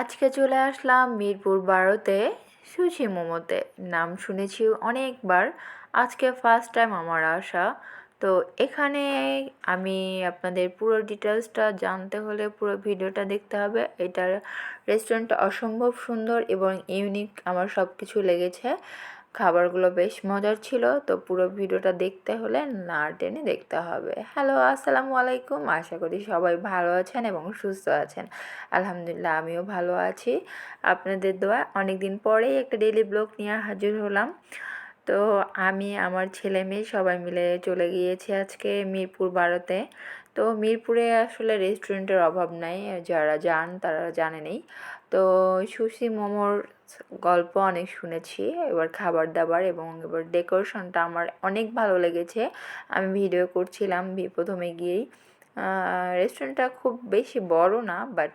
আজকে চলে আসলাম মিরপুর বারোতে সুশি মোমোতে। নাম শুনেছি অনেকবার। আজকে ফার্স্ট টাইম আমার আসা। তো এখানে আমি আপনাদের পুরো ডিটেলসটা জানতে হলে পুরো ভিডিওটা দেখতে হবে। এটার রেস্টুরেন্টটা অসম্ভব সুন্দর এবং ইউনিক আমার সব কিছু লেগেছে। খাবারগুলো বেশ মজার ছিল, তো পুরো ভিডিওটা দেখতে হলে না টেনে দেখতে হবে। হ্যালো আসসালামু আলাইকুম। আশা করি সবাই ভালো আছেন এবং সুস্থ আছেন। আলহামদুলিল্লাহ, আমিও ভালো আছি। আপনাদের দোয়া অনেক দিন পরেই একটা ডেইলি ব্লগ নিয়ে হাজির হলাম। তো আমি, আমার ছেলে মেয়ে সবাই মিলে চলে গিয়েছি আজকে মিরপুর বারোতে। তো মিরপুরে আসলে রেস্টুরেন্টের অভাব নাই, যারা যান তারা জানেনই। তো সুশি মোমোর গল্প অনেক শুনেছি, এবার খাবার দাবার এবং এবার ডেকোরেশনটা আমার অনেক ভালো লেগেছে। আমি ভিডিও করছিলাম প্রথমে গিয়েই। রেস্টুরেন্টটা খুব বেশি বড় না বাট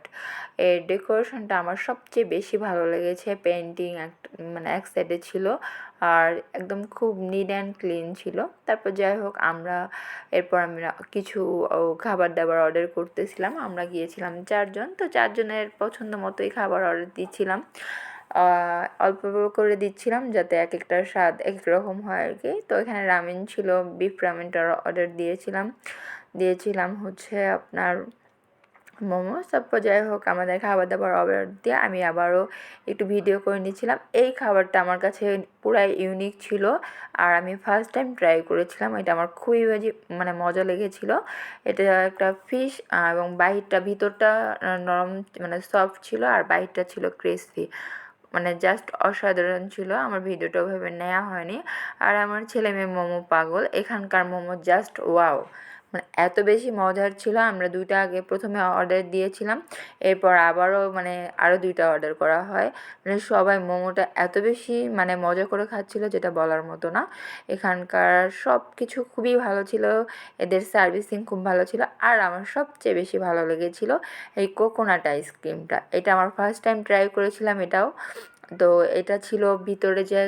এর ডেকোরেশনটা আমার সবচেয়ে বেশি ভালো লেগেছে। পেন্টিং এক মানে এক সাইডে ছিল, আর একদম খুব নিট অ্যান্ড ক্লিন ছিল। তারপর যাই হোক, আমরা, এরপর আমরা কিছু খাবার দাবার অর্ডার করতেছিলাম। আমরা গিয়েছিলাম চারজন, তো চারজনের পছন্দ মতোই খাবার অর্ডার দিচ্ছিলাম। অল্প করে দিচ্ছিলাম যাতে এক একটার স্বাদ এক রকম হয় আর কি। তো এখানে রামেন ছিল বিফ রামেনটার অর্ডার দিয়েছিলাম। দিয়েছিলাম হচ্ছে আপনার মোমো। তারপর যাই হোক, আমাদের খাবার দাবার অর্ডার দিয়ে আমি আবারও একটু ভিডিও করে নিয়েছিলাম এই খাবারটা আমার কাছে পুরাই ইউনিক ছিল আর আমি ফার্স্ট টাইম ট্রাই করেছিলাম। এটা আমার খুবই মানে মজা লেগেছিলো। এটা একটা ফিশ এবং বাহিরটা, ভিতরটা নরম মানে সফট ছিল আর বাহিরটা ছিল ক্রিসপি মানে জাস্ট অসাধারণ ছিল। আমার ভিডিওটা ওইভাবে নেওয়া হয়নি। আর আমার ছেলে মেয়ে মোমো পাগল। এখানকার মোমো জাস্ট ওয়াও মানে এত বেশি মজার ছিল, আমরা দুইটা আগে প্রথমে অর্ডার দিয়েছিলাম, এরপর আবারও মানে আরও দুইটা অর্ডার করা হয়। মানে সবাই মোমোটা এত বেশি মানে মজা করে খাচ্ছিল যেটা বলার মতো না। এখানকার সব কিছু খুবই ভালো ছিল, এদের সার্ভিসিং খুব ভালো ছিল, আর আমার সবচেয়ে বেশি ভালো লেগেছিল এই কোকোনাট আইসক্রিমটা এটা আমার ফার্স্ট টাইম ট্রাই করেছিলাম এটাও। তো এটা ছিল ভিতরে যে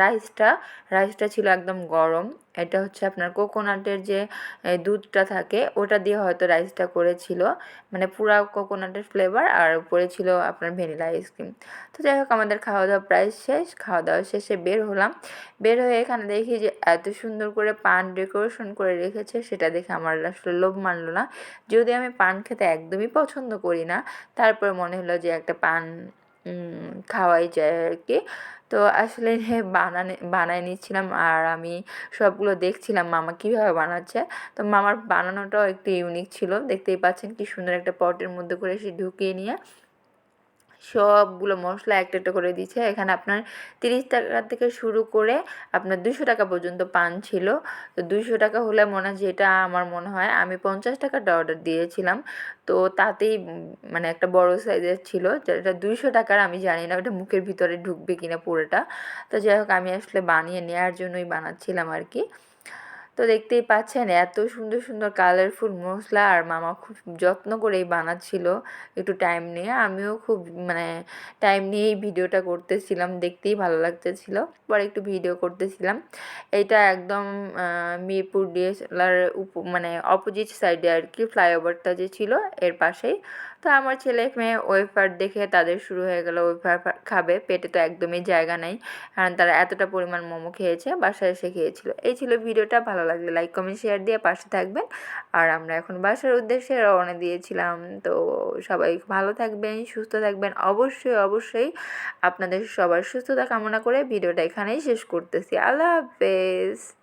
রাইসটা রাইসটা ছিল একদম গরম। এটা হচ্ছে আপনার কোকোনাটের যে দুধটা থাকে, ওটা দিয়ে হয়তো রাইসটা করেছিল। মানে পুরা কোকোনাটের ফ্লেভার আর উপরে ছিল আপনার ভ্যানিলা আইসক্রিম তো যাই হোক, আমাদের খাওয়া দাওয়া প্রায় শেষ। খাওয়া দাওয়া শেষে বের হলাম। বের হয়ে এখানে দেখি যে, এত সুন্দর করে পান ডেকোরেশন করে রেখেছে, সেটা দেখে আমার আসলে লোভ মানলো না। যদি আমি পান খেতে একদমই পছন্দ করি না, তারপর মনে হলো যে একটা পান খাওয়াই যায় আর কি তো আসলে হ্যাঁ বানানে, বানায় নিচ্ছিলাম আর আমি সবগুলো দেখছিলাম মামা কীভাবে বানাচ্ছে। তো মামার বানানোটাও একটু ইউনিক ছিল। দেখতেই পাচ্ছেন কি সুন্দর একটা পটের মধ্যে করে সে ঢুকিয়ে নিয়ে সবগুলো মশলা একটা একটা করে দিচ্ছে এখানে আপনার তিরিশ টাকা থেকে শুরু করে আপনার দুশো টাকা পর্যন্ত পান ছিল। তো দুশো টাকা হলে মনে হয় যেটা আমার মনে হয়, আমি পঞ্চাশ টাকাটা অর্ডার দিয়েছিলাম। তো তাতেই মানে একটা বড় সাইজের ছিল। যেটা দুইশো টাকার আমি জানি না, ওটা মুখের ভিতরে ঢুকবে কিনা পুরোটা। তো যাই হোক, আমি আসলে বানিয়ে নেওয়ার জন্যই বানাচ্ছিলাম আর কি। তো দেখতেই পাচ্ছেন এত সুন্দর সুন্দর কালারফুল মশলা আর মামা খুব যত্ন করেই বানাচ্ছিল একটু টাইম নিয়ে। আমিও খুব মানে টাইম নিয়েই ভিডিওটা করতেছিলাম, দেখতেই ভালো লাগতেছিল। পরে একটু ভিডিও করতেছিলাম। এটা একদম মিরপুর ডিএসএলআর উপ মানে অপোজিট সাইডে আর কি ফ্লাইওভারটা যে ছিল, এর পাশেই। তো আমার ছেলে মেয়ে ওয়েফার দেখে তাদের শুরু হয়ে গেল ওয়েফার খাবে। পেটে তো একদমই জায়গা নেই। কারণ তারা এতটা পরিমাণ মোমো খেয়েছে, বাসায় এসে খেয়েছিল। এই ছিল ভিডিওটা। ভালো লাগলে লাইক, কমেন্ট, শেয়ার দিয়ে পাশে থাকবেন। আর আমরা এখন বাসার উদ্দেশ্যে রওনা দিয়েছিলাম। তো সবাই ভালো থাকবেন, সুস্থ থাকবেন। অবশ্যই অবশ্যই আপনাদের সবার সুস্থতা কামনা করে ভিডিওটা এখানেই শেষ করতেছি। আল্লাহ হাফেজ।